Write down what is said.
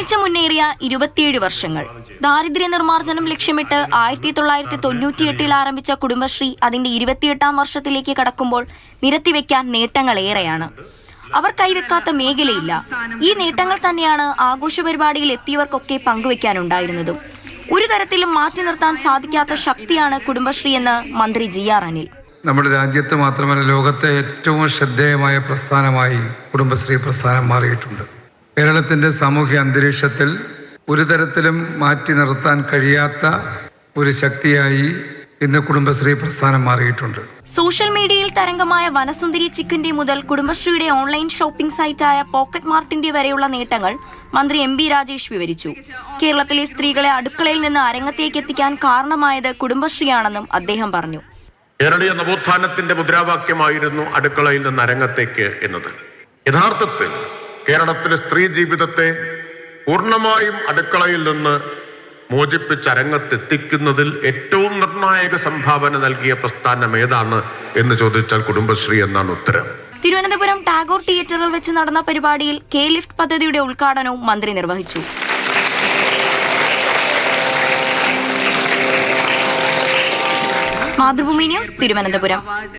ഒന്നിച്ചു മുന്നേറിയ ഇരുപത്തിയേഴ് വർഷങ്ങൾ. ദാരിദ്ര്യ നിർമ്മാർജനം ലക്ഷ്യമിട്ട് ആയിരത്തി തൊള്ളായിരത്തി തൊണ്ണൂറ്റിയെട്ടിൽ ആരംഭിച്ച കുടുംബശ്രീ അതിന്റെ ഇരുപത്തിയെട്ടാം വർഷത്തിലേക്ക് കടക്കുമ്പോൾ നിരത്തിവെക്കാൻ നേട്ടങ്ങളേറെയാണ്. അവർ കൈവെക്കാത്ത മേഖലയില്ല. ഈ നേട്ടങ്ങൾ തന്നെയാണ് ആഘോഷ പരിപാടിയിൽ എത്തിയവർക്കൊക്കെ പങ്കുവെക്കാനുണ്ടായിരുന്നതും. ഒരു തരത്തിലും മാറ്റി നിർത്താൻ സാധിക്കാത്ത ശക്തിയാണ് കുടുംബശ്രീ എന്ന് മന്ത്രി ജി ആർ അനിൽ. നമ്മുടെ രാജ്യത്ത് മാത്രമല്ല ലോകത്തെ ഏറ്റവും ശ്രദ്ധേയമായ പ്രസ്ഥാനമായി കുടുംബശ്രീ പ്രസ്ഥാനം മാറിയിട്ടുണ്ട്. കേരളത്തിന്റെ സാമൂഹ്യ അന്തരീക്ഷത്തിൽ ഒരു തരത്തിലും മാറ്റി നിർത്താൻ കഴിയാത്ത ഒരു ശക്തിയായി ഇന്ന് കുടുംബശ്രീ പ്രസ്ഥാനം മാറിയിട്ടുണ്ട്. സോഷ്യൽ മീഡിയയിൽ തരംഗമായ വനസുന്ദരി ചിക്കന്റെ മുതൽ കുടുംബശ്രീയുടെ ഓൺലൈൻ ഷോപ്പിംഗ് സൈറ്റായ പോക്കറ്റ് മാർട്ടിന്റെ വരെയുള്ള നേട്ടങ്ങൾ മന്ത്രി എം ബി രാജേഷ് വിവരിച്ചു. കേരളത്തിലെ സ്ത്രീകളെ അടുക്കളയിൽ നിന്ന് അരങ്ങത്തേക്ക് എത്തിക്കാൻ കാരണമായത് കുടുംബശ്രീയാണെന്നും അദ്ദേഹം പറഞ്ഞു. കേരളീയ നവോത്ഥാനത്തിന്റെ മുദ്രാവാക്യമായിരുന്നു അടുക്കളയിൽ നിന്ന് അരങ്ങത്തേക്ക് എന്നത്. യഥാർത്ഥത്തിൽ കേരളത്തിലെ സ്ത്രീ ജീവിതത്തെ പൂർണമായും അടുക്കളയിൽ നിന്ന് മോചിപ്പിച്ച് അരങ്ങത്തെത്തിക്കുന്നതിൽ ഏറ്റവും നിർണായക സംഭാവന നൽകിയ പ്രസ്ഥാനം ഏതാണ് എന്ന് ചോദിച്ചാൽ കുടുംബശ്രീ എന്നാണ് ഉത്തരം. തിരുവനന്തപുരം ടാഗോർ തിയേറ്ററിൽ വെച്ച് നടന്ന പരിപാടിയിൽ കെ ലിഫ്റ്റ് പദ്ധതിയുടെ ഉദ്ഘാടനവും മന്ത്രി നിർവഹിച്ചു. മാതൃഭൂമി ന്യൂസ് തിരുവനന്തപുരം.